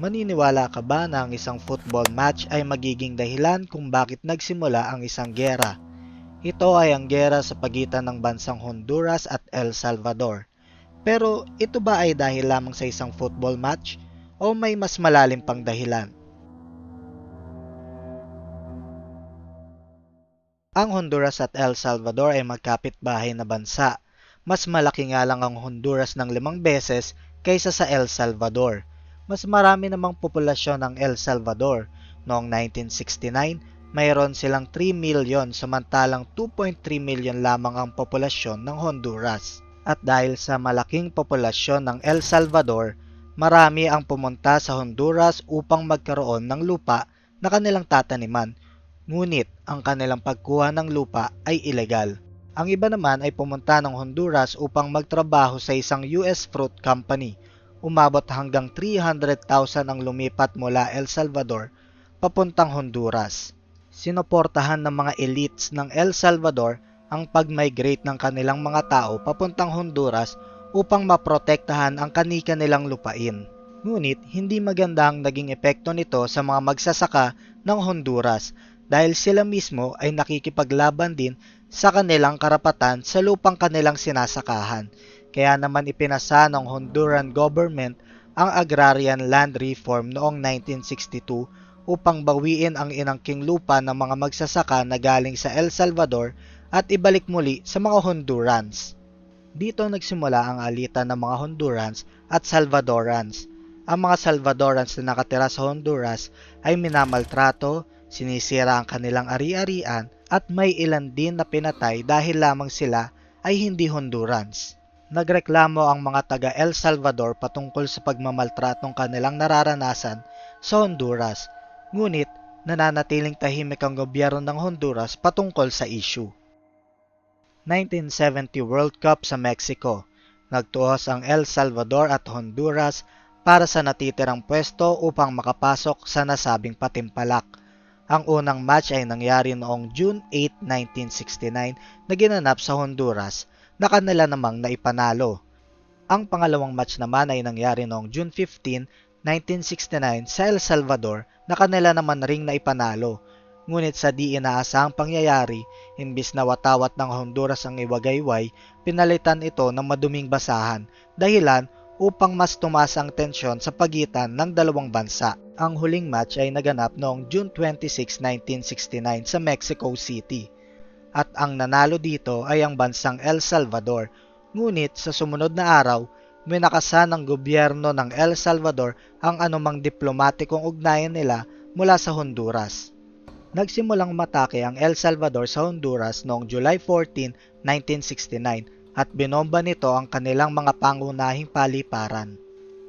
Maniniwala ka ba na ang isang football match ay magiging dahilan kung bakit nagsimula ang isang gera? Ito ay ang gera sa pagitan ng bansang Honduras at El Salvador. Pero ito ba ay dahil lamang sa isang football match o may mas malalim pang dahilan? Ang Honduras at El Salvador ay magkapit-bahay na bansa. Mas malaki nga lang ang Honduras ng limang beses kaysa sa El Salvador mas marami namang populasyon ng El Salvador. Noong 1969, mayroon silang 3 milyon samantalang 2.3 milyon lamang ang populasyon ng Honduras. At dahil sa malaking populasyon ng El Salvador, marami ang pumunta sa Honduras upang magkaroon ng lupa na kanilang tataniman. Ngunit ang kanilang pagkuha ng lupa ay ilegal. Ang iba naman ay pumunta ng Honduras upang magtrabaho sa isang US fruit company umabot hanggang 300,000 ang lumipat mula El Salvador papuntang Honduras. Sinoportahan ng mga elites ng El Salvador ang pag-migrate ng kanilang mga tao papuntang Honduras upang maprotektahan ang kanika nilang lupain. Ngunit hindi maganda ang naging epekto nito sa mga magsasaka ng Honduras dahil sila mismo ay nakikipaglaban din sa kanilang karapatan sa lupang kanilang sinasakahan kaya naman ipinasa ng Honduran government ang Agrarian Land Reform noong 1962 upang bawiin ang inangking lupa ng mga magsasaka na galing sa El Salvador at ibalik muli sa mga Hondurans. Dito nagsimula ang alitan ng mga Hondurans at Salvadorans. Ang mga Salvadorans na nakatira sa Honduras ay minamaltrato, sinisira ang kanilang ari-arian at may ilan din na pinatay dahil lamang sila ay hindi Hondurans. Nagreklamo ang mga taga El Salvador patungkol sa pagmamaltratong kanilang nararanasan sa Honduras, ngunit nananatiling tahimik ang gobyerno ng Honduras patungkol sa issue. 1970 World Cup sa Mexico. Nagtuos ang El Salvador at Honduras para sa natitirang pwesto upang makapasok sa nasabing patimpalak. Ang unang match ay nangyari noong June 8, 1969 na ginanap sa Honduras na kanila namang naipanalo. Ang pangalawang match naman ay nangyari noong June 15, 1969 sa El Salvador na kanila naman ring naipanalo. Ngunit sa di inaasahang pangyayari, imbis na watawat ng Honduras ang iwagayway, pinalitan ito ng maduming basahan, dahilan upang mas tumaas ang tensyon sa pagitan ng dalawang bansa. Ang huling match ay naganap noong June 26, 1969 sa Mexico City at ang nanalo dito ay ang bansang El Salvador. Ngunit sa sumunod na araw, may nakasan ng gobyerno ng El Salvador ang anumang diplomatikong ugnayan nila mula sa Honduras. Nagsimulang matake ang El Salvador sa Honduras noong July 14, 1969 at binomba nito ang kanilang mga pangunahing paliparan.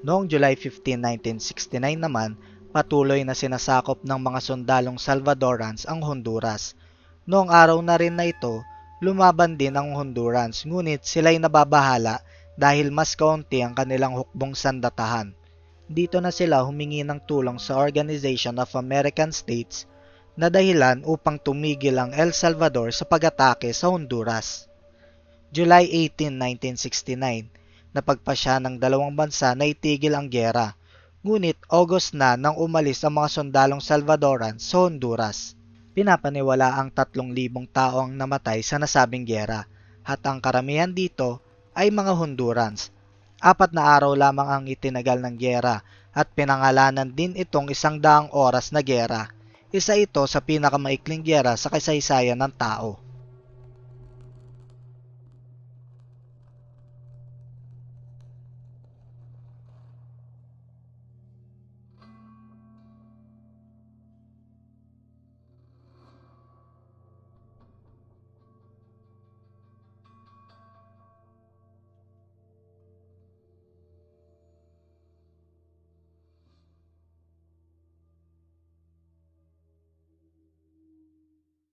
Noong July 15, 1969 naman, patuloy na sinasakop ng mga sundalong Salvadorans ang Honduras Noong araw na rin na ito, lumaban din ang Hondurans ngunit sila'y nababahala dahil mas kaunti ang kanilang hukbong sandatahan. Dito na sila humingi ng tulong sa Organization of American States na dahilan upang tumigil ang El Salvador sa pag-atake sa Honduras. July 18, 1969, napagpasya ng dalawang bansa na itigil ang gera, ngunit August na nang umalis ang mga sundalong Salvadoran sa Honduras. Pinapaniwala ang 3,000 tao ang namatay sa nasabing gyera at ang karamihan dito ay mga Hondurans. Apat na araw lamang ang itinagal ng gyera at pinangalanan din itong isang daang oras na gyera. Isa ito sa pinakamaikling gyera sa kasaysayan ng tao.